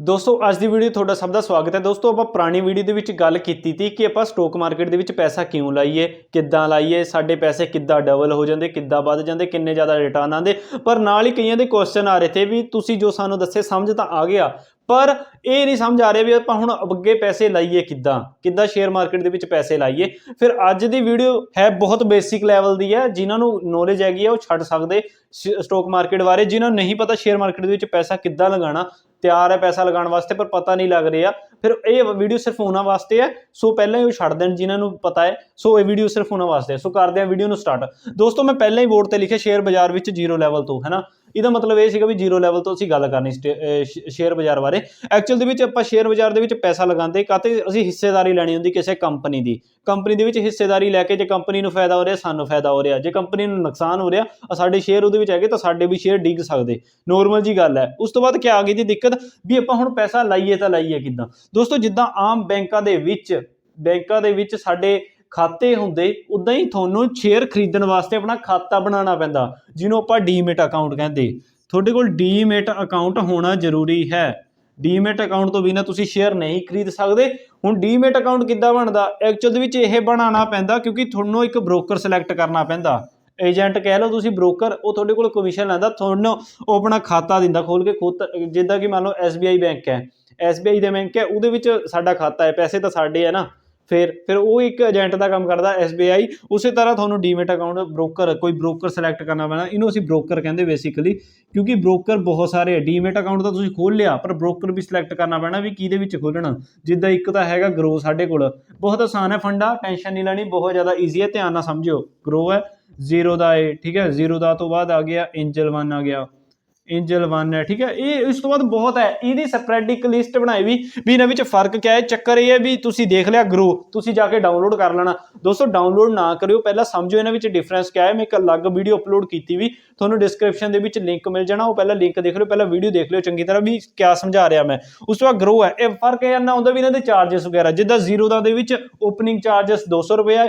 ਦੋਸਤੋ, ਅੱਜ ਦੀ ਵੀਡੀਓ ਤੁਹਾਡਾ ਸਭ ਦਾ ਸਵਾਗਤ ਹੈ। ਦੋਸਤੋ, ਆਪਾਂ ਪੁਰਾਣੀ ਵੀਡੀਓ ਦੇ ਵਿੱਚ ਗੱਲ ਕੀਤੀ ਸੀ ਕਿ ਆਪਾਂ ਸਟਾਕ ਮਾਰਕੀਟ ਦੇ ਵਿੱਚ ਪੈਸਾ ਕਿਉਂ ਲਾਈਏ, ਕਿੱਦਾਂ ਲਾਈਏ, ਸਾਡੇ ਪੈਸੇ ਕਿੱਦਾਂ ਡਬਲ ਹੋ ਜਾਂਦੇ, ਕਿੱਦਾਂ ਵੱਧ ਜਾਂਦੇ, ਕਿੰਨੇ ਜ਼ਿਆਦਾ ਰਿਟਰਨ ਆਉਂਦੇ। ਪਰ ਨਾਲ ਹੀ ਕਈਆਂ ਦੇ ਕੁਐਸਚਨ ਆ ਰਹੇ ਤੇ ਵੀ ਤੁਸੀਂ ਜੋ ਸਾਨੂੰ ਦੱਸੇ ਸਮਝ ਤਾਂ ਆ ਗਿਆ, ਪਰ ਇਹ ਨਹੀਂ ਸਮਝ ਆ ਰਿਹਾ ਵੀ ਆਪਾਂ ਹੁਣ ਅੱਗੇ ਪੈਸੇ ਲਾਈਏ ਕਿੱਦਾਂ ਕਿੱਦਾਂ ਸ਼ੇਅਰ ਮਾਰਕੀਟ ਦੇ ਵਿੱਚ ਪੈਸੇ ਲਾਈਏ। ਫਿਰ ਅੱਜ ਦੀ ਵੀਡੀਓ ਹੈ ਬਹੁਤ ਬੇਸਿਕ ਲੈਵਲ ਦੀ ਹੈ, ਜਿਨ੍ਹਾਂ ਨੂੰ ਨੌਲੇਜ ਹੈਗੀ ਹੈ ਉਹ ਛੱਡ ਸਕਦੇ ਸਟਾਕ ਮਾਰਕੀਟ ਬਾਰੇ, ਜਿਨ੍ਹਾਂ ਨੂੰ ਨਹੀਂ ਪਤਾ ਸ਼ੇਅਰ ਮਾਰਕੀਟ ਦੇ ਵਿੱਚ ਪੈਸਾ ਕਿੱਦਾਂ ਲਗਾਉਣਾ। ਤਿਆਰ ਹੈ ਪੈਸਾ ਲਗਾਉਣ ਵਾਸਤੇ, ਪਰ ਪਤਾ ਨਹੀਂ ਲੱਗ ਰਿਹਾ। ਫਿਰ ਇਹ ਵੀਡੀਓ ਸਿਰਫ ਉਹਨਾਂ ਵਾਸਤੇ ਹੈ, ਸੋ ਪਹਿਲਾਂ ਹੀ ਉਹ ਛੱਡ ਦੇਣ, ਜਿਨ੍ਹਾਂ ਨੂੰ ਪਤਾ ਹੈ। ਸੋ ਇਹ ਵੀਡੀਓ ਸਿਰਫ ਉਹਨਾਂ ਵਾਸਤੇ ਹੈ। ਸੋ ਕਰਦੇ ਹਾਂ ਵੀਡੀਓ ਨੂੰ ਸਟਾਰਟ ਦੋਸਤੋ, ਮੈਂ ਪਹਿਲਾਂ ਹੀ ਬੋਰਡ ਤੇ ਲਿਖਿਆ, ਸ਼ੇਅਰ ਬਾਜ਼ਾਰ ਵਿੱਚ ਜ਼ੀਰੋ ਲੈਵਲ ਤੋਂ, ਹੈ ਨਾ? ਇਹਦਾ ਮਤਲਬ ਇਹ ਸੀਗਾ ਵੀ ਜ਼ੀਰੋ ਲੈਵਲ ਤੋਂ ਅਸੀਂ ਗੱਲ ਕਰਨੀ ਸ਼ੇਅਰ ਬਾਜ਼ਾਰ ਬਾਰੇ। ਐਕਚੁਅਲ ਦੇ ਵਿੱਚ ਆਪਾਂ ਸ਼ੇਅਰ ਬਾਜ਼ਾਰ ਦੇ ਵਿੱਚ ਪੈਸਾ ਲਗਾਉਂਦੇ ਕਾਤੇ ਅਸੀਂ ਹਿੱਸੇਦਾਰੀ ਲੈਣੀ ਹੁੰਦੀ ਕਿਸੇ ਕੰਪਨੀ ਦੀ। ਕੰਪਨੀ ਦੇ ਵਿੱਚ ਹਿੱਸੇਦਾਰੀ ਲੈ ਕੇ ਜੇ ਕੰਪਨੀ ਨੂੰ ਫਾਇਦਾ ਹੋ ਰਿਹਾ, ਸਾਨੂੰ ਫਾਇਦਾ ਹੋ ਰਿਹਾ। ਜੇ ਕੰਪਨੀ ਨੂੰ ਨੁਕਸਾਨ ਹੋ ਰਿਹਾ ਸਾਡੇ ਸ਼ੇਅਰ ਉਹਦੇ ਵਿੱਚ ਹੈਗੇ ਤਾਂ ਸਾਡੇ ਵੀ ਸ਼ੇਅਰ ਡਿੱਗ ਸਕਦੇ। ਨੋਰਮਲ ਜੀ ਗੱਲ ਹੈ। ਉਸ ਤੋਂ ਬਾਅਦ ਕੀ ਆ ਗਈ ਜੀ ਦਿੱਕਤ? ਵੀ ਆਪਾਂ ਹੁਣ ਪੈਸਾ ਲਾਈਏ ਤਾਂ ਲਾਈਏ ਕਿੱਦਾਂ? ਦੋਸਤੋ, ਜਿੱਦਾਂ ਆਮ ਬੈਂਕਾਂ ਦੇ ਵਿੱਚ, ਬੈਂਕਾਂ ਦੇ ਵਿੱਚ ਸਾਡੇ ਖਾਤੇ ਹੁੰਦੇ ਉਦਾਂ ਹੀ ਤੁਹਾਨੂੰ ਸ਼ੇਅਰ ਖਰੀਦਣ ਵਾਸਤੇ ਆਪਣਾ ਖਾਤਾ ਬਣਾਉਣਾ ਪੈਂਦਾ, ਜਿਹਨੂੰ ਆਪਾਂ ਡੀਮਿਟ ਅਕਾਊਂਟ ਕਹਿੰਦੇ। ਤੁਹਾਡੇ ਕੋਲ ਡੀਮਿਟ ਅਕਾਊਂਟ ਹੋਣਾ ਜ਼ਰੂਰੀ ਹੈ। ਡੀਮਿਟ ਅਕਾਊਂਟ ਤੋਂ ਬਿਨਾ ਤੁਸੀਂ ਸ਼ੇਅਰ ਨਹੀਂ ਖਰੀਦ ਸਕਦੇ। ਹੁਣ ਡੀਮਿਟ ਅਕਾਊਂਟ ਕਿੱਦਾਂ ਬਣਦਾ? ਐਕਚੁਅਲ ਦੇ ਵਿੱਚ ਇਹ ਬਣਾਉਣਾ ਪੈਂਦਾ ਕਿਉਂਕਿ ਤੁਹਾਨੂੰ ਇੱਕ ਬ੍ਰੋਕਰ ਸਿਲੈਕਟ ਕਰਨਾ ਪੈਂਦਾ। ਏਜੰਟ ਕਹਿ ਲਓ ਤੁਸੀਂ ਬ੍ਰੋਕਰ ਉਹ ਤੁਹਾਡੇ ਕੋਲ ਕਮਿਸ਼ਨ ਲੈਂਦਾ, ਤੁਹਾਨੂੰ ਉਹ ਆਪਣਾ ਖਾਤਾ ਦਿੰਦਾ ਖੋਲ ਕੇ ਖੁਦ, ਜਿੱਦਾਂ ਕਿ ਮੰਨ ਲਓ SBI ਬੈਂਕ ਹੈ। SBI ਦੇ ਬੈਂਕ ਹੈ, ਉਹਦੇ ਵਿੱਚ ਸਾਡਾ ਖਾਤਾ ਹੈ, ਪੈਸੇ ਤਾਂ ਸਾਡੇ ਹੈ ਨਾ। ਫਿਰ ਫਿਰ ਉਹ ਇੱਕ ਏਜੰਟ ਦਾ ਕੰਮ ਕਰਦਾ SBI ਉਸੇ ਤਰ੍ਹਾਂ ਤੁਹਾਨੂੰ ਡੀਮੇਟ ਅਕਾਊਂਟ ਬ੍ਰੋਕਰ ਕੋਈ ਬ੍ਰੋਕਰ ਸਿਲੈਕਟ ਕਰਨਾ ਪੈਣਾ, ਇਹਨੂੰ ਅਸੀਂ ਬ੍ਰੋਕਰ ਕਹਿੰਦੇ ਬੇਸਿਕਲੀ ਕਿਉਂਕਿ ਬ੍ਰੋਕਰ ਬਹੁਤ ਸਾਰੇ ਹੈ ਡੀਮੇਟ ਅਕਾਊਂਟ ਤਾਂ ਤੁਸੀਂ ਖੋਲ ਲਿਆ, ਪਰ ਬ੍ਰੋਕਰ ਵੀ ਸਿਲੈਕਟ ਕਰਨਾ ਪੈਣਾ ਵੀ ਕਿਹਦੇ ਵਿੱਚ ਖੋਲਣਾ ਜਿੱਦਾਂ ਇੱਕ ਤਾਂ ਹੈਗਾ ਗਰੋ ਸਾਡੇ ਕੋਲ, ਬਹੁਤ ਆਸਾਨ ਹੈ ਫੰਡਾ ਟੈਨਸ਼ਨ ਨਹੀਂ ਲੈਣੀ, ਬਹੁਤ ਜ਼ਿਆਦਾ ਈਜ਼ੀ ਹੈ, ਧਿਆਨ ਨਾਲ ਸਮਝਿਓ ਗਰੋ ਹੈ ਜ਼ੀਰੋ ਦਾ ਏ ਠੀਕ ਹੈ ਜ਼ੀਰੋ ਦਾ ਤੋਂ ਬਾਅਦ ਆ ਗਿਆ ਐਂਜਲ 1 ਆ ਗਿਆ। ਇੰਜਲ 1 ਹੈ, ਠੀਕ ਹੈ? ਇਹ ਇਸ ਤੋਂ ਬਾਅਦ ਬਹੁਤ ਹੈ। ਇਹਦੀ ਸਪਰੈਡ ਇੱਕ ਲਿਸਟ ਬਣਾਈ ਵੀ ਵੀ ਇਹਨਾਂ ਵਿੱਚ ਫ਼ਰਕ ਕਿਆ ਹੈ? ਚੱਕਰ ਇਹ ਹੈ ਵੀ ਤੁਸੀਂ ਦੇਖ ਲਿਆ ਗਰੋ ਤੁਸੀਂ ਜਾ ਕੇ ਡਾਊਨਲੋਡ ਕਰ ਲੈਣਾ। ਦੋਸਤੋ ਡਾਊਨਲੋਡ ਨਾ ਕਰਿਓ। ਪਹਿਲਾਂ ਸਮਝੋ ਇਹਨਾਂ ਵਿੱਚ ਡਿਫਰੈਂਸ ਕਿਆ ਹੈ। ਮੈਂ ਇੱਕ ਅਲੱਗ ਵੀਡੀਓ ਅਪਲੋਡ ਕੀਤੀ ਵੀ, ਤੁਹਾਨੂੰ ਡਿਸਕ੍ਰਿਪਸ਼ਨ ਦੇ ਵਿੱਚ ਲਿੰਕ ਮਿਲ ਜਾਣਾ। ਉਹ ਪਹਿਲਾਂ ਲਿੰਕ ਦੇਖ ਲਿਓ, ਪਹਿਲਾਂ ਵੀਡੀਓ ਦੇਖ ਲਿਓ ਚੰਗੀ ਤਰ੍ਹਾਂ ਵੀ ਕਿਆ ਸਮਝਾ ਰਿਹਾ ਮੈਂ। ਉਸ ਤੋਂ ਬਾਅਦ ਗਰੋ ਹੈ। ਇਹ ਫ਼ਰਕ ਇਹ ਨਾ ਹੁੰਦਾ ਵੀ ਇਹਨਾਂ ਦੇ ਚਾਰजेस ਵਗੈਰਾ, ਜਿੱਦਾਂ ਜ਼ੀਰੋ ਦਾ ਦੇ ਵਿੱਚ ਓਪਨਿੰਗ ਚਾਰजेस 200 ਰੁਪਏ ਹੈ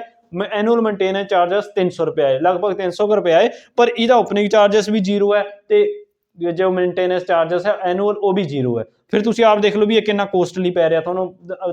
ਐਨੂਅਲ ਮੇਨਟੇਨੈਂਸ ਚਾਰजेस 300 ਰੁਪਏ ਹੈ ਲਗਭਗ 300 ਰੁਪਏ ਹੈ ਪਰ ਇਹਦਾ ਓਪਨਿੰਗ ਚਾਰजेस ਵੀ ਜ਼ੀਰੋ ਹੈ ਤੇ ਜੋ ਮੇਨਟੇਨੈਂਸ ਚਾਰजेस ਹੈ ਐਨੂਅਲ ਉਹ ਵੀ ਜ਼ੀਰੋ ਹੈ। ਫਿਰ ਤੁਸੀਂ ਆਪ ਦੇਖ ਲਓ ਵੀ ਇਹ ਕਿੰਨਾ ਕੋਸਟਲੀ ਪੈ ਰਿਹਾ ਤੁਹਾਨੂੰ।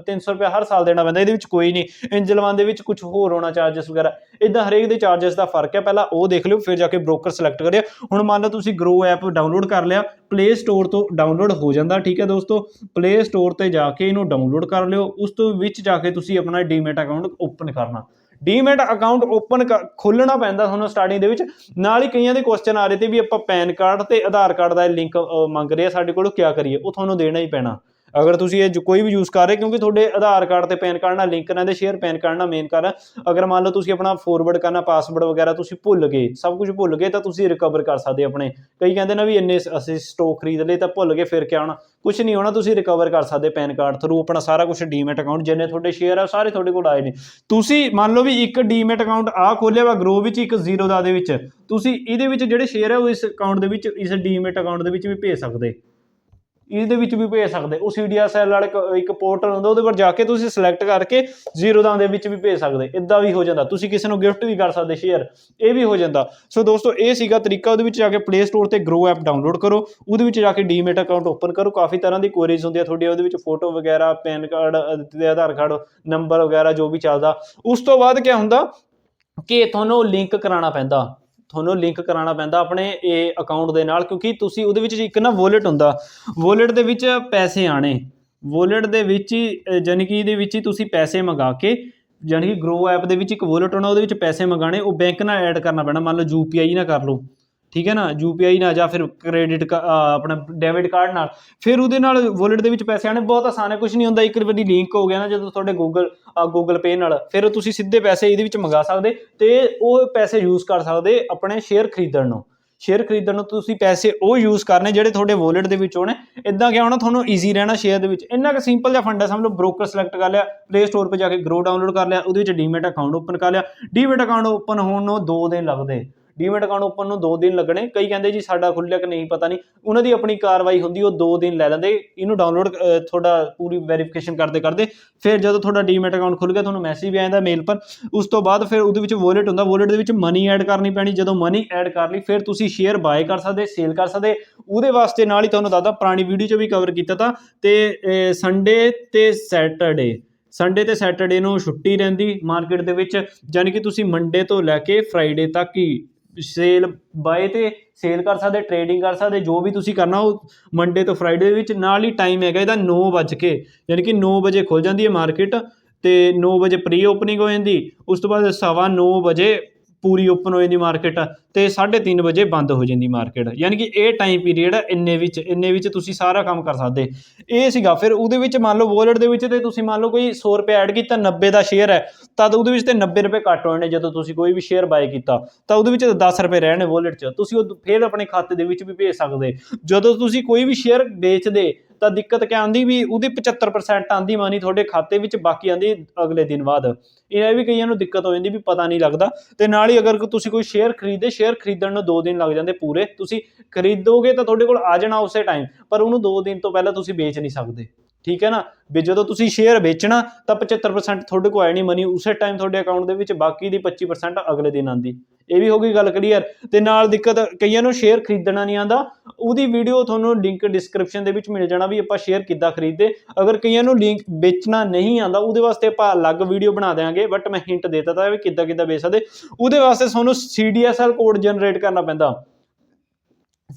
300 ਰੁਪਏ ਹਰ ਸਾਲ ਦੇਣਾ ਪੈਂਦਾ, ਇਹਦੇ ਵਿੱਚ ਕੋਈ ਨਹੀਂ। ਇੰਜਲ ਵਨ ਦੇ ਵਿੱਚ ਕੁਝ ਹੋਰ ਹੋਣਾ ਚਾਰजेस ਵਗੈਰਾ। ਇਦਾਂ ਹਰੇਕ ਦੇ ਚਾਰजेस ਦਾ ਫ਼ਰਕ ਹੈ। ਪਹਿਲਾਂ ਉਹ ਦੇਖ ਲਿਓ, ਫਿਰ ਜਾ ਕੇ ਬ੍ਰੋਕਰ ਸਿਲੈਕਟ ਕਰਿਓ। ਹੁਣ ਮੰਨ ਲਓ ਤੁਸੀਂ ਗਰੋ ਐਪ ਡਾਊਨਲੋਡ ਕਰ ਲਿਆ ਪਲੇ ਸਟੋਰ ਤੋਂ ਡਾਊਨਲੋਡ ਹੋ ਜਾਂਦਾ, ਠੀਕ ਹੈ ਦੋਸਤੋ? ਪਲੇ ਸਟੋਰ ਤੇ ਜਾ ਕੇ ਇਹਨੂੰ ਡਾਊਨਲੋਡ ਕਰ ਲਿਓ। ਉਸ ਤੋਂ ਵਿੱਚ ਜਾ ਕੇ ਤੁਸੀਂ ਆਪਣਾ ਡੀਮੈਟ ਅਕਾਊਂਟ ਓਪਨ ਕਰਨਾ। ਡੀਮੈਟ ਅਕਾਊਂਟ ਓਪਨ ਖੋਲਣਾ ਪੈਂਦਾ ਤੁਹਾਨੂੰ ਸਟਾਰਟਿੰਗ ਦੇ ਵਿੱਚ। ਨਾਲ ਹੀ ਕਈਆਂ ਦੇ ਕੁਐਸਚਨ ਆ ਰਹੇ ਤੇ ਵੀ ਆਪਾਂ ਪੈਨ ਕਾਰਡ ਤੇ ਆਧਾਰ ਕਾਰਡ ਦਾ ਲਿੰਕ ਮੰਗ ਰਹੇ ਆ ਸਾਡੇ ਕੋਲੋਂ ਕੀ ਕਰੀਏ? ਉਹ ਤੁਹਾਨੂੰ ਦੇਣਾ ਹੀ ਪੈਣਾ। ਅਗਰ ਤੁਸੀਂ ਇਹ ਕੋਈ ਵੀ ਯੂਜ਼ ਕਰ ਰਹੇ ਕਿਉਂਕਿ ਤੁਹਾਡੇ ਆਧਾਰ ਕਾਰਡ ਤੇ ਪੈਨ ਕਾਰਡ ਨਾਲ ਲਿੰਕ ਰਹਿੰਦੇ ਸ਼ੇਅਰ ਪੈਨ ਕਾਰਡ ਨਾਲ ਮੇਨ ਕਰ ਅਗਰ ਮੰਨ ਲਓ ਤੁਸੀਂ ਆਪਣਾ ਫੋਰਵਰਡ ਕਰਨਾ ਪਾਸਵਰਡ ਵਗੈਰਾ ਤੁਸੀਂ ਭੁੱਲ ਗਏ, ਸਭ ਕੁਝ ਭੁੱਲ ਗਏ, ਤਾਂ ਤੁਸੀਂ ਰਿਕਵਰ ਕਰ ਸਕਦੇ ਆਪਣੇ। ਕਈ ਕਹਿੰਦੇ ਨਾ ਵੀ ਇੰਨੇ ਅਸੀਂ ਸਟੋਕ ਖਰੀਦ ਲਏ ਤਾਂ ਭੁੱਲ ਗਏ, ਫਿਰ ਕਿਆ ਹੋਣਾ? ਕੁਝ ਨਹੀਂ ਹੋਣਾ, ਤੁਸੀਂ ਰਿਕਵਰ ਕਰ ਸਕਦੇ ਪੈਨ ਕਾਰਡ ਥਰੂ ਆਪਣਾ ਸਾਰਾ ਕੁਝ ਡੀਮੈਟ ਅਕਾਊਂਟ ਜਿੰਨੇ ਤੁਹਾਡੇ ਸ਼ੇਅਰ ਆ ਸਾਰੇ ਤੁਹਾਡੇ ਕੋਲ ਆਏ ਨੇ। ਤੁਸੀਂ ਮੰਨ ਲਓ ਵੀ ਇੱਕ ਡੀਮੈਟ ਅਕਾਊਂਟ ਆ ਖੋਲਿਆ ਵਾ ਗਰੋ ਵਿੱਚ ਇੱਕ ਜ਼ੀਰੋ ਦਾ ਦੇ ਵਿੱਚ, ਤੁਸੀਂ ਇਹਦੇ ਵਿੱਚ ਜਿਹੜੇ ਸ਼ੇਅਰ ਹੈ ਉਹ ਇਸ ਅਕਾਊਂਟ ਦੇ ਵਿੱਚ, ਇਸ ਡੀਮੈਟ ਅਕਾਊਂਟ ਦੇ ਵਿੱਚ ਵੀ ਭੇਜ ਸਕਦੇ। ਇਹਦੇ ਵਿੱਚ ਵੀ ਭੇਜ ਸਕਦੇ। ਉਹ ਸੀਡੀਐਸਐਲ ਵਾਲੇ ਇੱਕ ਪੋਰਟਲ ਹੁੰਦਾ, ਉਹਦੇ ਪਰ ਜਾ ਕੇ ਤੁਸੀਂ ਸਿਲੈਕਟ ਕਰਕੇ ਜ਼ੀਰੋ ਦਾ ਦੇ ਵਿੱਚ ਵੀ ਭੇਜ ਸਕਦੇ। ਇਦਾਂ ਵੀ ਹੋ ਜਾਂਦਾ। ਤੁਸੀਂ ਕਿਸੇ ਨੂੰ ਗਿਫਟ ਵੀ ਕਰ ਸਕਦੇ ਸ਼ੇਅਰ ਇਹ ਵੀ ਹੋ ਜਾਂਦਾ। ਸੋ ਦੋਸਤੋ, ਇਹ ਸੀਗਾ ਤਰੀਕਾ। ਉਹਦੇ ਵਿੱਚ ਜਾ ਕੇ ਪਲੇ ਸਟੋਰ ਤੇ ਗਰੋ ਐਪ ਡਾਊਨਲੋਡ ਕਰੋ। ਉਹਦੇ ਵਿੱਚ ਜਾ ਕੇ ਡੀਮੈਟ ਅਕਾਊਂਟ ਓਪਨ ਕਰੋ। ਕਾਫੀ ਤਰ੍ਹਾਂ ਦੀ ਕੁਐਰੀਜ਼ ਹੁੰਦੀਆਂ ਤੁਹਾਡੀ ਉਹਦੇ ਵਿੱਚ ਫੋਟੋ ਵਗੈਰਾ ਪੈਨ ਕਾਰਡ ਤੇ ਆਧਾਰ ਕਾਰਡ ਨੰਬਰ ਵਗੈਰਾ ਜੋ ਵੀ ਚੱਲਦਾ। ਉਸ ਤੋਂ ਬਾਅਦ ਕੀ ਹੁੰਦਾ ਕਿ ਤੁਹਾਨੂੰ ਲਿੰਕ ਕਰਾਉਣਾ ਪੈਂਦਾ। ਤੁਹਾਨੂੰ ਲਿੰਕ ਕਰਾਉਣਾ ਪੈਂਦਾ ਆਪਣੇ ਇਹ ਅਕਾਊਂਟ ਦੇ ਨਾਲ, ਕਿਉਂਕਿ ਤੁਸੀਂ ਉਹਦੇ ਵਿੱਚ ਇੱਕ ਨਾ ਵੋਲਟ ਹੁੰਦਾ ਵੋਲਟ ਦੇ ਵਿੱਚ ਪੈਸੇ ਆਣੇ ਵੋਲਟ ਦੇ ਵਿੱਚ ਹੀ ਜਾਨੀ ਕਿ ਇਹਦੇ ਵਿੱਚ ਹੀ ਤੁਸੀਂ ਪੈਸੇ ਮੰਗਾ ਕੇ ਜਾਨੀ ਕਿ ਗਰੋ ਐਪ ਦੇ ਵਿੱਚ ਇੱਕ ਵੋਲਟ ਹੋਣਾ, ਉਹਦੇ ਵਿੱਚ ਪੈਸੇ ਮੰਗਾਣੇ ਉਹ ਬੈਂਕ ਨਾਲ ਐਡ ਕਰਨਾ ਪੈਣਾ। ਮੰਨ ਲਓ ਯੂਪੀਆਈ ਨਾ ਕਰ ਲਓ, ਠੀਕ ਹੈ ਨਾ? ਯੂਪੀਆਈ ਨਾਲ ਜਾਂ ਫਿਰ ਕ੍ਰੈਡਿਟ ਆਪਣਾ ਡੈਬਿਟ ਕਾਰਡ ਨਾਲ। ਫਿਰ ਉਹਦੇ ਨਾਲ ਵੋਲਟ ਦੇ ਵਿੱਚ ਪੈਸੇ ਆਣੇ ਬਹੁਤ ਆਸਾਨ ਹੈ ਕੁਝ ਨਹੀਂ ਹੁੰਦਾ। ਇੱਕ ਵਾਰੀ ਲਿੰਕ ਹੋ ਗਿਆ ਨਾ, ਜਦੋਂ ਤੁਹਾਡੇ ਗੂਗਲ ਗੂਗਲ ਪੇ ਨਾਲ, ਫਿਰ ਤੁਸੀਂ ਸਿੱਧੇ ਪੈਸੇ ਇਹਦੇ ਵਿੱਚ ਮੰਗਾ ਸਕਦੇ ਤੇ ਉਹ ਪੈਸੇ ਯੂਜ਼ ਕਰ ਸਕਦੇ ਆਪਣੇ ਸ਼ੇਅਰ ਖਰੀਦਣ ਨੂੰ। ਸ਼ੇਅਰ ਖਰੀਦਣ ਨੂੰ ਤੁਸੀਂ ਪੈਸੇ ਉਹ ਯੂਜ਼ ਕਰਨੇ ਜਿਹੜੇ ਤੁਹਾਡੇ ਵੋਲਟ ਦੇ ਵਿੱਚ ਹੋਣੇ। ਇਦਾਂ ਕਿਹਾ ਹੋਣਾ, ਤੁਹਾਨੂੰ ਈਜ਼ੀ ਰਹਿਣਾ ਸ਼ੇਅਰ ਦੇ ਵਿੱਚ। ਇੰਨਾ ਕਿ ਸਿੰਪਲ ਜਿਹਾ ਫੰਡ ਹੈ, ਸਮਝ ਲਓ ਬ੍ਰੋਕਰ ਸਿਲੈਕਟ ਕਰ ਲਿਆ ਪਲੇ ਸਟੋਰ 'ਤੇ ਜਾ ਕੇ ਗਰੋ ਡਾਊਨਲੋਡ ਕਰ ਲਿਆ, ਉਹਦੇ ਵਿੱਚ ਡੀਮੈਟ ਅਕਾਊਂਟ ਓਪਨ ਕਰ ਲਿਆ। ਡੀਮੈਟ ਅਕਾਊਂਟ ਓਪਨ ਹੋਣ ਨੂੰ 2 ਦਿਨ ਲੱਗਦੇ। ਡੀਮੈਟ ਅਕਾਊਂਟ ਓਪਨ ਨੂੰ 2 ਦਿਨ ਲੱਗਣੇ? ਕਈ ਕਹਿੰਦੇ ਜੀ ਸਾਡਾ ਖੁੱਲਿਆ ਕਿ ਨਹੀਂ, ਪਤਾ ਨਹੀਂ। ਉਹਨਾਂ ਦੀ ਆਪਣੀ ਕਾਰਵਾਈ ਹੁੰਦੀ, ਉਹ 2 ਦਿਨ ਲੈ ਲੈਂਦੇ। ਇਹਨੂੰ ਡਾਊਨਲੋਡ ਤੁਹਾਡਾ ਪੂਰੀ ਵੈਰੀਫਿਕੇਸ਼ਨ ਕਰਦੇ ਕਰਦੇ। ਫਿਰ ਜਦੋਂ ਤੁਹਾਡਾ ਡੀਮੈਟ ਅਕਾਊਂਟ ਖੁੱਲ ਗਿਆ, ਤੁਹਾਨੂੰ ਮੈਸੇਜ ਵੀ ਆ ਜਾਂਦਾ ਮੇਲ ਪਰ। ਉਸ ਤੋਂ ਬਾਅਦ ਫਿਰ ਉਹਦੇ ਵਿੱਚ ਵੋਲਟ ਹੁੰਦਾ। ਵੋਲਟ ਦੇ ਵਿੱਚ ਮਨੀ ਐਡ ਕਰਨੀ ਪੈਣੀ। ਜਦੋਂ ਮਨੀ ਐਡ ਕਰ ਲਈ, ਫਿਰ ਤੁਸੀਂ ਸ਼ੇਅਰ ਬਾਏ ਕਰ ਸਕਦੇ ਸੇਲ ਕਰ ਸਕਦੇ। ਉਹਦੇ ਵਾਸਤੇ ਨਾਲ ਹੀ ਤੁਹਾਨੂੰ ਦੱਸਦਾ, ਪੁਰਾਣੀ ਵੀਡੀਓ 'ਚ ਵੀ ਕਵਰ ਕੀਤਾ ਤਾਂ। ਤੇ ਸੰਡੇ ਤੇ ਸੈਟਰਡੇ ਸੰਡੇ ਤੇ ਸੈਟਰਡੇ ਨੂੰ ਛੁੱਟੀ ਰਹਿੰਦੀ ਮਾਰਕੀਟ ਦੇ ਵਿੱਚ। ਯਾਨੀ ਕਿ ਤੁਸੀਂ ਮੰਡੇ ਤੋਂ ਲੈ ਕੇ ਫਰਾਈਡੇ ਤੱਕ ਹੀ। ਸੇਲ ਬਾਏ ਤੇ ਸੇਲ ਕਰ ਸਕਦੇ, ਟਰੇਡਿੰਗ ਕਰ ਸਕਦੇ, ਜੋ ਵੀ ਤੁਸੀਂ ਕਰਨਾ ਉਹ ਮੰਡੇ ਤੋਂ ਫਰਾਈਡੇ ਦੇ ਵਿੱਚ ਨਾਲ ਹੀ ਟਾਈਮ ਹੈਗਾ ਇਹਦਾ 9 ਵਜੇ ਕੇ, ਯਾਨੀ ਕਿ 9 ਵਜੇ ਖੁੱਲ ਜਾਂਦੀ ਹੈ ਮਾਰਕੀਟ ਤੇ 9 ਵਜੇ ਪ੍ਰੀ ਓਪਨਿੰਗ ਹੋ ਜਾਂਦੀ, ਉਸ ਤੋਂ ਬਾਅਦ ਸਵਾ 9 ਵਜੇ ਪੂਰੀ ਓਪਨ ਹੋ ਜਾਂਦੀ ਮਾਰਕੀਟ ਤੇ 3:30 ਵਜੇ ਬੰਦ ਹੋ ਜਾਂਦੀ ਮਾਰਕੀਟ ਯਾਨੀ ਕਿ ਇਹ ਟਾਈਮ ਪੀਰੀਅਡ ਇੰਨੇ ਵਿੱਚ ਇੰਨੇ ਵਿੱਚ ਤੁਸੀਂ ਸਾਰਾ ਕੰਮ ਕਰ ਸਕਦੇ। ਇਹ ਸੀਗਾ, ਫਿਰ ਉਹਦੇ ਵਿੱਚ ਮੰਨ ਲਓ ਵੋਲਟ ਦੇ ਵਿੱਚ ਤੇ ਤੁਸੀਂ ਮੰਨ ਲਓ ਕੋਈ 100 ਰੁਪਏ ਐਡ ਕੀਤਾ 90 ਦਾ ਸ਼ੇਅਰ ਹੈ, ਤਦ ਉਹਦੇ ਵਿੱਚ ਤੇ 90 ਰੁਪਏ ਕੱਟ ਹੋਣੇ ਜਦੋਂ ਤੁਸੀਂ ਕੋਈ ਵੀ ਸ਼ੇਅਰ ਬਾਏ ਕੀਤਾ। ਤਾਂ ਉਹਦੇ ਵਿੱਚ 10 ਰੁਪਏ ਰਹਿਣੇ ਵੋਲਟ 'ਚ। ਤੁਸੀਂ ਉਹ ਫਿਰ ਆਪਣੇ ਖਾਤੇ ਦੇ ਵਿੱਚ ਵੀ ਭੇਜ ਸਕਦੇ। ਜਦੋਂ ਤੁਸੀਂ ਕੋਈ ਵੀ ਸ਼ੇਅਰ ਵੇਚਦੇ ਤਾਂ ਦਿੱਕਤ ਕਿਆ ਆਉਂਦੀ ਵੀ ਉਹਦੀ 75% ਆਂਦੀ ਮਨੀ ਤੁਹਾਡੇ ਖਾਤੇ ਵਿੱਚ, ਬਾਕੀ ਆਂਦੀ ਅਗਲੇ ਦਿਨ ਬਾਅਦ। ਇਹ ਵੀ ਕਈਆਂ ਨੂੰ ਦਿੱਕਤ ਹੋ ਜਾਂਦੀ ਵੀ ਪਤਾ ਨਹੀਂ ਲੱਗਦਾ। ਤੇ ਨਾਲ ਹੀ ਅਗਰ ਤੁਸੀਂ ਕੋਈ ਸ਼ੇਅਰ ਖਰੀਦੇ ਸ਼ੇਅਰ ਖਰੀਦਣ ਨੂੰ 2 ਦਿਨ ਲੱਗ ਜਾਂਦੇ ਪੂਰੇ, ਤੁਸੀਂ ਖਰੀਦੋਗੇ ਤਾਂ ਤੁਹਾਡੇ ਕੋਲ ਆ ਜਾਣਾ ਉਸੇ ਟਾਈਮ ਪਰ ਉਹਨੂੰ 2 ਦਿਨ ਤੋਂ ਪਹਿਲਾਂ ਤੁਸੀਂ ਵੇਚ ਨਹੀਂ ਸਕਦੇ। ਠੀਕ ਹੈ ਨਾ? ਵੀ ਜਦੋਂ ਤੁਸੀਂ ਸ਼ੇਅਰ ਵੇਚਣਾ, ਤਾਂ 75% ਤੁਹਾਡੇ ਕੋਲ ਆਇਆ ਮਨੀ, ਉਸੇ ਟਾਈਮ ਤੁਹਾਡੇ ਅਕਾਊਂਟ ਦੇ ਵਿੱਚ ਬਾਕੀ ਦੀ 25% ਅਗਲੇ ਦਿਨ ਆਂਦੀ ਇਹ ਵੀ ਹੋ ਗਈ ਗੱਲ ਕਲੀਅਰ। ਤੇ ਨਾਲ ਦਿੱਕਤ, ਕਈਆਂ ਨੂੰ ਸ਼ੇਅਰ ਖਰੀਦਣਾ ਨਹੀਂ ਆਂਦਾ ਉਹਦੀ ਵੀਡੀਓ ਤੁਹਾਨੂੰ ਲਿੰਕ ਡਿਸਕ੍ਰਿਪਸ਼ਨ ਦੇ ਵਿੱਚ ਮਿਲ ਜਾਣਾ ਵੀ ਆਪਾਂ ਸ਼ੇਅਰ ਕਿੱਦਾਂ ਖਰੀਦਦੇ। ਅਗਰ ਕਈਆਂ ਨੂੰ ਲਿੰਕ ਵੇਚਣਾ ਨਹੀਂ ਆਂਦਾ ਉਹਦੇ ਵਾਸਤੇ ਆਪਾਂ ਅਲੱਗ ਵੀਡੀਓ ਬਣਾ ਦੇਵਾਂਗੇ ਬਟ ਮੈਂ ਹਿੰਟ ਦੇਤਾ ਤਾਂ ਵੀ ਕਿੱਦਾਂ ਕਿੱਦਾਂ ਵੇਚ ਸਕਦੇ। ਉਹਦੇ ਵਾਸਤੇ ਤੁਹਾਨੂੰ CDSL ਕੋਡ ਜਨਰੇਟ ਕਰਨਾ ਪੈਂਦਾ।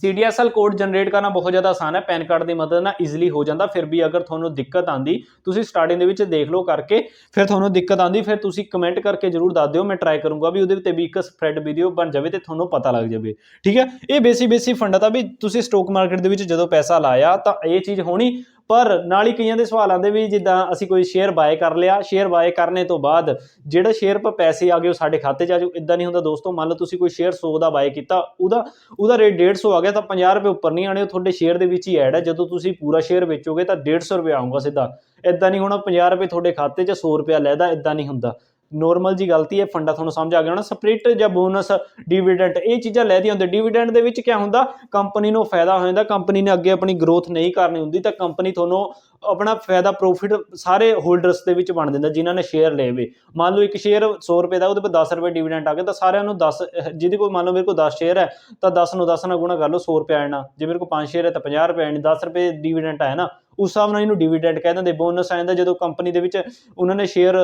CDSL ਕੋਡ ਜਨਰੇਟ ਕਰਨਾ ਬਹੁਤ ਜ਼ਿਆਦਾ ਆਸਾਨ ਹੈ, ਪੈਨ ਕਾਰਡ ਦੀ ਮਦਦ ਨਾਲ ਈਜ਼ੀਲੀ ਹੋ ਜਾਂਦਾ, ਫਿਰ ਵੀ ਅਗਰ ਤੁਹਾਨੂੰ ਦਿੱਕਤ ਆਂਦੀ ਤੁਸੀਂ ਸਟਾਰਟਿੰਗ ਦੇ ਵਿੱਚ ਦੇਖ ਲਓ ਕਰਕੇ, ਫਿਰ ਤੁਹਾਨੂੰ ਦਿੱਕਤ ਆਂਦੀ ਫਿਰ ਤੁਸੀਂ ਕਮੈਂਟ ਕਰਕੇ ਜਰੂਰ ਦੱਸ ਦਿਓ, ਮੈਂ ਟਰਾਈ ਕਰੂੰਗਾ ਵੀ ਉਹਦੇ ਉੱਤੇ ਵੀ ਇੱਕ ਸਪਰੈਡ ਵੀਡੀਓ ਬਣ ਜਾਵੇ ਤੇ ਤੁਹਾਨੂੰ ਪਤਾ ਲੱਗ ਜਾਵੇ, ਠੀਕ ਹੈ? ਇਹ ਬੇਸਿਕ ਬੇਸਿਕ ਫੰਡਾ ਤਾਂ ਵੀ ਤੁਸੀਂ ਸਟਾਕ ਮਾਰਕੀਟ ਦੇ ਵਿੱਚ ਜਦੋਂ ਪੈਸਾ ਲਾਇਆ ਤਾਂ ਇਹ ਚੀਜ਼ ਹੋਣੀ ਪਰ ਨਾਲ ਹੀ ਕਈਆਂ ਦੇ ਸਵਾਲ ਆਉਂਦੇ ਵੀ ਜਿੱਦਾਂ ਅਸੀਂ ਕੋਈ ਸ਼ੇਅਰ ਬਾਏ ਕਰ ਲਿਆ ਸ਼ੇਅਰ ਬਾਏ ਕਰਨੇ ਤੋਂ ਬਾਅਦ ਜਿਹੜਾ ਸ਼ੇਅਰ 'ਪਰ ਪੈਸੇ ਆ ਗਏ ਉਹ ਸਾਡੇ ਖਾਤੇ 'ਚ ਆ ਜਾਓ ਇਦਾਂ ਨਹੀਂ ਹੁੰਦਾ ਦੋਸਤੋ, ਮੰਨ ਲਓ ਤੁਸੀਂ ਕੋਈ ਸ਼ੇਅਰ 100 ਦਾ ਬਾਏ ਕੀਤਾ, ਉਹਦਾ ਉਹਦਾ ਰੇਟ 150 ਆ ਗਿਆ ਤਾਂ 50 ਰੁਪਏ ਉੱਪਰ ਨਹੀਂ ਆਣੇ ਉਹ ਤੁਹਾਡੇ ਸ਼ੇਅਰ ਦੇ ਵਿੱਚ ਹੀ ਐਡ ਹੈ, ਜਦੋਂ ਤੁਸੀਂ ਪੂਰਾ ਸ਼ੇਅਰ ਵੇਚੋਗੇ ਤਾਂ 150 ਰੁਪਏ ਆਊਗਾ ਸਿੱਧਾ ਇਦਾਂ ਨਹੀਂ ਹੋਣਾ 50 ਰੁਪਏ ਤੁਹਾਡੇ ਖਾਤੇ 'ਚ 100 ਰੁਪਏ ਲੈਦਾ ਇਦਾਂ ਨਹੀਂ ਹੁੰਦਾ। ਨੋਰਮਲ ਜੀ ਗਲਤੀ ਹੈ, ਫੰਡਾ ਤੁਹਾਨੂੰ ਸਮਝ ਆ ਗਿਆ ਹੋਣਾ। ਸਪਲਿਟ ਜਾਂ ਬੋਨਸ ਡਿਵੀਡੈਂਡ ਇਹ ਚੀਜ਼ਾਂ ਲੈਦੀ ਹੁੰਦੇ ਡਿਵੀਡੈਂਡ ਦੇ ਵਿੱਚ ਕੀ ਹੁੰਦਾ? ਕੰਪਨੀ ਨੂੰ ਫਾਇਦਾ ਹੋ ਜਾਂਦਾ। ਕੰਪਨੀ ਨੇ ਅੱਗੇ ਆਪਣੀ ਗਰੋਥ ਨਹੀਂ ਕਰਨੀ ਹੁੰਦੀ, ਤਾਂ ਕੰਪਨੀ ਤੁਹਾਨੂੰ ਆਪਣਾ ਫਾਇਦਾ ਪ੍ਰੋਫਿਟ ਸਾਰੇ ਹੋਲਡਰਸ ਦੇ ਵਿੱਚ ਬਣ ਦਿੰਦਾ ਜਿਨ੍ਹਾਂ ਨੇ ਸ਼ੇਅਰ ਲਏ ਵੇ ਮੰਨ ਲਓ ਇੱਕ ਸ਼ੇਅਰ 100 ਰੁਪਏ ਦਾ, ਉਹਦੇ ਪਰ 10 ਰੁਪਏ ਡਿਵੀਡੈਂਡ ਆ ਗਿਆ ਤਾਂ ਸਾਰਿਆਂ ਨੂੰ 10 ਜਿਹਦੇ ਕੋਲ ਮੰਨ ਲਓ ਮੇਰੇ ਕੋਲ 10 ਸ਼ੇਅਰ ਹੈ, ਤਾਂ 10 ਨੂੰ 10 ਨਾਲ ਗੁਣਾ ਕਰ ਲਓ 100 ਰੁਪਏ ਆਣਾ ਜੇ ਮੇਰੇ ਕੋਲ 5 ਸ਼ੇਅਰ ਹੈ, ਤਾਂ 50 ਰੁਪਏ ਆਣੇ 10 ਰੁਪਏ ਡਿਵੀਡੈਂਡ ਆਇਆ ਨਾ ਉਸ ਹਿਸਾਬ ਨਾਲ ਇਹਨੂੰ ਡਿਵੀਡੈਂਡ ਕਹਿ ਦਿੰਦੇ ਬੋਨਸ ਆ ਜਾਂਦਾ ਜਦੋਂ ਕੰਪਨੀ ਦੇ ਵਿੱਚ ਉਹਨਾਂ ਨੇ ਸ਼ੇਅਰ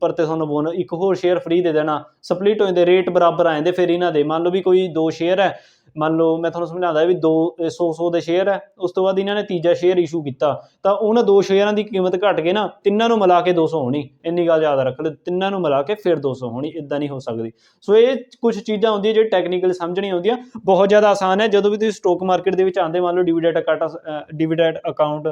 ਪਰਤੇ ਤੁਹਾਨੂੰ ਬੋਨ ਇੱਕ ਹੋਰ ਸ਼ੇਅਰ ਫ੍ਰੀ ਦੇ ਦੇਣਾ ਸਪਲਿਟ ਹੋ ਜਾਂਦੇ ਰੇਟ ਬਰਾਬਰ ਆ ਜਾਂਦੇ, ਫਿਰ ਇਹਨਾਂ ਦੇ, ਮੰਨ ਲਓ ਵੀ ਕੋਈ ਦੋ ਸ਼ੇਅਰ ਹੈ ਮੰਨ ਲਓ ਮੈਂ ਤੁਹਾਨੂੰ ਸਮਝਾਉਂਦਾ ਵੀ 2 100 100 ਦੇ ਸ਼ੇਅਰ ਹੈ, ਉਸ ਤੋਂ ਬਾਅਦ ਇਹਨਾਂ ਨੇ ਤੀਜਾ ਸ਼ੇਅਰ ਇਸ਼ੂ ਕੀਤਾ। ਤਾਂ ਉਹਨਾਂ ਦੋ ਸ਼ੇਅਰਾਂ ਦੀ ਕੀਮਤ ਘਟ ਕੇ ਨਾ, ਤਿੰਨਾਂ ਨੂੰ ਮਿਲਾ ਕੇ 200 ਹੋਣੀ। ਇੰਨੀ ਗੱਲ ਯਾਦ ਰੱਖ ਲਓ, ਤਿੰਨਾਂ ਨੂੰ ਮਿਲਾ ਕੇ ਫਿਰ 200 ਹੋਣੀ ਇਦਾਂ ਨਹੀਂ ਹੋ ਸਕਦੀ। ਸੋ ਇਹ ਕੁਝ ਚੀਜ਼ਾਂ ਹੁੰਦੀਆਂ ਜਿਹੜੀ ਟੈਕਨੀਕਲ ਸਮਝਣੀ ਆਉਂਦੀਆਂ ਬਹੁਤ ਜ਼ਿਆਦਾ ਆਸਾਨ ਹੈ। ਜਦੋਂ ਵੀ ਤੁਸੀਂ ਸਟਾਕ ਮਾਰਕੀਟ ਦੇ ਵਿੱਚ ਆਉਂਦੇ ਮੰਨ ਲਓ dividend account dividend account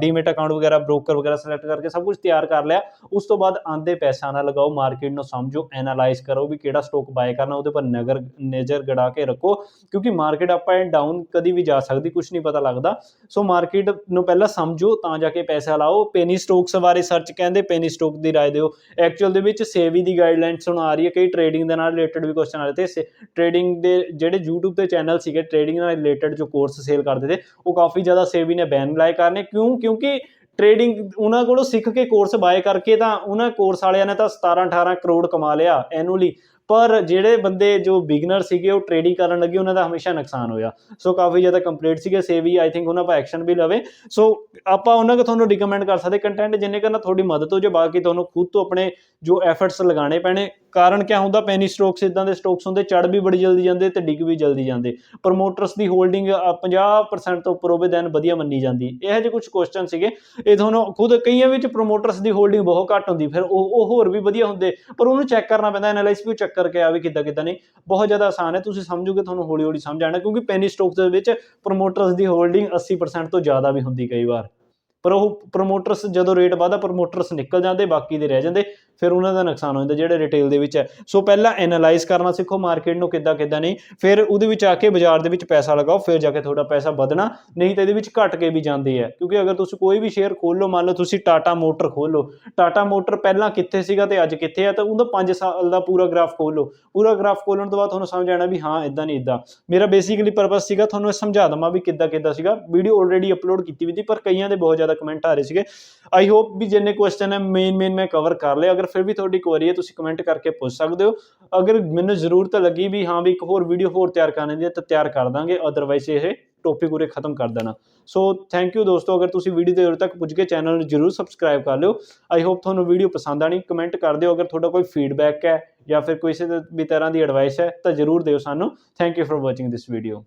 demat account ਵਗੈਰਾ ਬ੍ਰੋਕਰ ਵਗੈਰਾ ਸਿਲੈਕਟ ਕਰਕੇ ਸਭ ਕੁਝ ਤਿਆਰ ਕਰ ਲਿਆ, ਉਸ ਤੋਂ ਬਾਅਦ ਆਂਦੇ ਪੈਸਾ ਨਾ ਲਗਾਓ ਮਾਰਕੀਟ ਨੂੰ ਸਮਝੋ ਐਨਾਲਾਈਜ਼ ਕਰੋ ਵੀ ਕਿਹੜਾ ਸਟਾਕ ਬਾਏ ਕਰਨਾ, ਉਹਦੇ ਪਰ ਨਜ਼ਰ ਨਜ਼ਰ ਗੜਾ ਕੇ ਰੱਖੋ। ਕਿਉਂਕਿ ਮਾਰਕੀਟ ਅਪ ਐਂਡ ਡਾਊਨ ਕਦੀ ਵੀ ਜਾ ਸਕਦੀ ਕੁਝ ਨਹੀਂ ਪਤਾ ਲੱਗਦਾ। ਸੋ ਮਾਰਕੀਟ ਨੂੰ ਪਹਿਲਾਂ ਸਮਝੋ, ਤਾਂ ਜਾ ਕੇ ਪੈਸਾ ਲਾਓ। ਪੈਨੀ ਸਟੋਕਸ ਬਾਰੇ ਸਰਚ ਕਹਿੰਦੇ ਪੈਨੀ ਸਟੋਕ ਦੀ ਰਾਏ ਦਿਓ। ਐਕਚੁਅਲ ਦੇ ਵਿੱਚ ਸੇਵੀ ਦੀ ਗਾਈਡਲਾਈਨਸ ਹੁਣ ਆ ਰਹੀ ਹੈ, ਕਈ ਟ੍ਰੇਡਿੰਗ ਦੇ ਨਾਲ ਰਿਲੇਟਡ ਵੀ ਕੁਐਸਚਨ ਆ ਰਹੇ ਤੇ ਟ੍ਰੇਡਿੰਗ ਦੇ ਜਿਹੜੇ YouTube ਤੇ ਚੈਨਲ ਸੀਗੇ ਟ੍ਰੇਡਿੰਗ ਨਾਲ ਰਿਲੇਟਡ ਜੋ ਕੋਰਸ ਸੇਲ ਕਰਦੇ ਤੇ, ਉਹ ਕਾਫੀ ਜ਼ਿਆਦਾ ਸੇਵੀ ਨੇ ਬੈਨ ਲਾਏ ਕਰਨੇ। ਕਿਉਂ? ਕਿਉਂਕਿ ਟ੍ਰੇਡਿੰਗ ਉਹਨਾਂ ਕੋਲੋਂ ਸਿੱਖ ਕੇ ਕੋਰਸ ਬਾਏ ਕਰਕੇ ਤਾਂ ਉਹਨਾਂ ਕੋਰਸ ਵਾਲਿਆਂ ਨੇ ਤਾਂ 17 18 ਕਰੋੜ ਕਮਾ ਲਿਆ ਐਨੂਅਲੀ ਪਰ ਜਿਹੜੇ ਬੰਦੇ ਜੋ ਬਿਗਨਰ ਸੀਗੇ, ਉਹ ਟ੍ਰੇਡਿੰਗ ਕਰਨ ਲੱਗੇ, ਉਹਨਾਂ ਦਾ ਹਮੇਸ਼ਾ ਨੁਕਸਾਨ ਹੋਇਆ। ਸੋ ਕਾਫੀ ਜ਼ਿਆਦਾ ਕੰਪਲੀਟ ਸੀਗੇ ਸੇਵੀ ਆਈ ਥਿੰਕ ਉਹਨਾਂ ਆਪਾਂ ਐਕਸ਼ਨ ਵੀ ਲਵੇ। ਸੋ ਆਪਾਂ ਉਹਨਾਂ ਕੋ ਤੁਹਾਨੂੰ ਰਿਕਮੈਂਡ ਕਰ ਸਕਦੇ ਕੰਟੈਂਟ ਜਿੰਨੇ ਕਰਨਾ ਤੁਹਾਡੀ ਮਦਦ ਹੋ ਜੇ ਬਾਕੀ ਤੁਹਾਨੂੰ ਖੁਦ ਤੋਂ ਆਪਣੇ ਜੋ ਐਫਰਟਸ ਲਗਾਉਣੇ ਪੈਣੇ। ਕਾਰਨ ਕਿਆ ਹੁੰਦਾ ਪੈਨੀ ਸਟਾਕਸ ਇਦਾਂ ਦੇ ਸਟਾਕਸ ਹੁੰਦੇ, ਚੜ ਵੀ ਬੜੀ ਜਲਦੀ ਜਾਂਦੇ ਤੇ ਡਿੱਗ ਵੀ ਜਲਦੀ ਜਾਂਦੇ। ਪ੍ਰੋਮੋਟਰਸ ਦੀ ਹੋਲਡਿੰਗ 50% ਤੋਂ ਉੱਪਰ ਹੋਵੇ ਦੈਨ ਵਧੀਆ ਮੰਨੀ ਜਾਂਦੀ। ਇਹੋ ਜਿਹੇ ਕੁਝ ਕੁਐਸਚਨ ਸੀਗੇ। ਇਹ ਤੁਹਾਨੂੰ ਖੁਦ ਕਈਆਂ ਵਿੱਚ ਪ੍ਰੋਮੋਟਰਸ ਦੀ ਹੋਲਡਿੰਗ ਬਹੁਤ ਘੱਟ ਹੁੰਦੀ, ਫਿਰ ਉਹ ਉਹ ਹੋਰ ਵੀ ਵਧੀਆ ਹੁੰਦੇ। ਪਰ ਉਹਨੂੰ ਚੈੱਕ ਕਰਨਾ ਪੈਂਦਾ ਐਨਾਲਾਈਜ਼ ਵੀ ਚੈੱਕ ਕਰਕੇ ਆਵੇ ਕਿੱਦਾਂ ਕਿੱਦਾਂ ਨਹੀਂ। ਬਹੁਤ ਜ਼ਿਆਦਾ ਆਸਾਨ ਹੈ, ਤੁਸੀਂ ਸਮਝੋਗੇ, ਤੁਹਾਨੂੰ ਹੌਲੀ ਹੌਲੀ ਸਮਝ ਆਣਾ ਕਿਉਂਕਿ ਪੈਨੀ ਸਟਾਕਸ ਦੇ ਵਿੱਚ ਪ੍ਰੋਮੋਟਰਸ ਦੀ ਹੋਲਡਿੰਗ 80% ਤੋਂ ਜ਼ਿਆਦਾ ਵੀ ਹੁੰਦੀ ਕਈ ਵਾਰ। ਪਰ ਉਹ ਪ੍ਰੋਮੋਟਰਸ ਜਦੋਂ ਰੇਟ ਵਧਦਾ ਪ੍ਰੋਮੋਟਰਸ ਨਿਕਲ ਜਾਂਦੇ, ਬਾਕੀ ਦੇ ਰਹਿ ਜਾਂਦੇ, ਫਿਰ ਉਹਨਾਂ ਦਾ ਨੁਕਸਾਨ ਹੋ ਜਾਂਦਾ ਜਿਹੜੇ ਰਿਟੇਲ ਦੇ ਵਿੱਚ ਹੈ। ਸੋ ਪਹਿਲਾਂ ਐਨਾਲਾਈਜ਼ ਕਰਨਾ ਸਿੱਖੋ ਮਾਰਕੀਟ ਨੂੰ ਕਿੱਦਾਂ ਕਿੱਦਾਂ ਨਹੀਂ, ਫਿਰ ਉਹਦੇ ਵਿੱਚ ਆ ਕੇ ਬਾਜ਼ਾਰ ਦੇ ਵਿੱਚ ਪੈਸਾ ਲਗਾਓ, ਫਿਰ ਜਾ ਕੇ ਤੁਹਾਡਾ ਪੈਸਾ ਵਧਣਾ, ਨਹੀਂ ਤਾਂ ਇਹਦੇ ਵਿੱਚ ਘਟ ਕੇ ਵੀ ਜਾਂਦੇ ਹੈ। ਕਿਉਂਕਿ ਅਗਰ ਤੁਸੀਂ ਕੋਈ ਵੀ ਸ਼ੇਅਰ ਖੋਲ ਲਓ, ਮੰਨ ਲਓ ਤੁਸੀਂ ਟਾਟਾ ਮੋਟਰ ਖੋਲ ਲਓ ਟਾਟਾ ਮੋਟਰ ਪਹਿਲਾਂ ਕਿੱਥੇ ਸੀਗਾ ਤੇ ਅੱਜ ਕਿੱਥੇ ਆ ਤਾਂ ਉਹਦਾ 5 ਸਾਲ ਦਾ ਪੂਰਾ ਗ੍ਰਾਫ ਖੋਲ ਲਓ। ਪੂਰਾ ਗ੍ਰਾਫ ਖੋਲਣ ਤੋਂ ਬਾਅਦ ਤੁਹਾਨੂੰ ਸਮਝ ਆਣਾ ਵੀ ਹਾਂ ਇਦਾਂ ਨਹੀਂ ਇਦਾਂ ਮੇਰਾ ਬੇਸਿਕਲੀ ਪਰਪਸ ਸੀਗਾ, ਤੁਹਾਨੂੰ ਇਹ ਸਮਝਾ ਦਵਾਂ ਵੀ ਕਿੱਦਾਂ ਕਿੱਦਾਂ ਸੀਗਾ। ਵੀਡੀਓ ਆਲਰੇਡੀ ਅਪਲੋਡ ਕੀਤੀ ਵੀ ਸੀ, ਪਰ ਕਈਆਂ ਦੇ ਬਹੁਤ ਜ਼ਿਆਦਾ ਕਮੈਂਟ ਆ ਰਹੇ ਸੀਗੇ। ਆਈ ਹੋਪ ਵੀ ਜਿੰਨੇ ਕੁਐਸਚਨ ਹੈ ਮੇਨ ਮੇਨ ਮੈਂ ਕਵਰ ਕਰ ਲਿਆ ਅਗਰ ਫਿਰ ਵੀ ਤੁਹਾਡੀ ਕੁਐਰੀ ਹੈ, ਤੁਸੀਂ ਕਮੈਂਟ ਕਰਕੇ ਪੁੱਛ ਸਕਦੇ ਹੋ। ਅਗਰ ਮੈਨੂੰ ਜ਼ਰੂਰਤ ਲੱਗੀ ਵੀ ਹਾਂ ਵੀ ਇੱਕ ਹੋਰ ਵੀਡੀਓ ਹੋਰ ਤਿਆਰ ਕਰਨੀ ਦੀ ਹੈ, ਤਾਂ ਤਿਆਰ ਕਰ ਦਾਂਗੇ। ਅਦਰਵਾਈਜ਼ ਇਹ ਟੌਪਿਕ ਉਰੇ ਖਤਮ ਕਰ ਦੇਣਾ। ਸੋ ਥੈਂਕ ਯੂ ਦੋਸਤੋ। ਅਗਰ ਤੁਸੀਂ ਵੀਡੀਓ ਦੇ ਉਰੇ ਤੱਕ ਪੁੱਜ ਕੇ ਚੈਨਲ ਨੂੰ ਜਰੂਰ ਸਬਸਕ੍ਰਾਈਬ ਕਰ ਲਿਓ। ਆਈ ਹੋਪ ਤੁਹਾਨੂੰ ਵੀਡੀਓ ਪਸੰਦ ਆਣੀ ਕਮੈਂਟ ਕਰ ਦਿਓ। ਅਗਰ ਤੁਹਾਡਾ ਕੋਈ ਫੀਡਬੈਕ ਹੈ ਜਾਂ ਫਿਰ ਕਿਸੇ ਵੀ ਤਰ੍ਹਾਂ ਦੀ ਐਡਵਾਈਸ ਹੈ, ਤਾਂ ਜਰੂਰ ਦਿਓ ਸਾਨੂੰ। Thank you for watching this video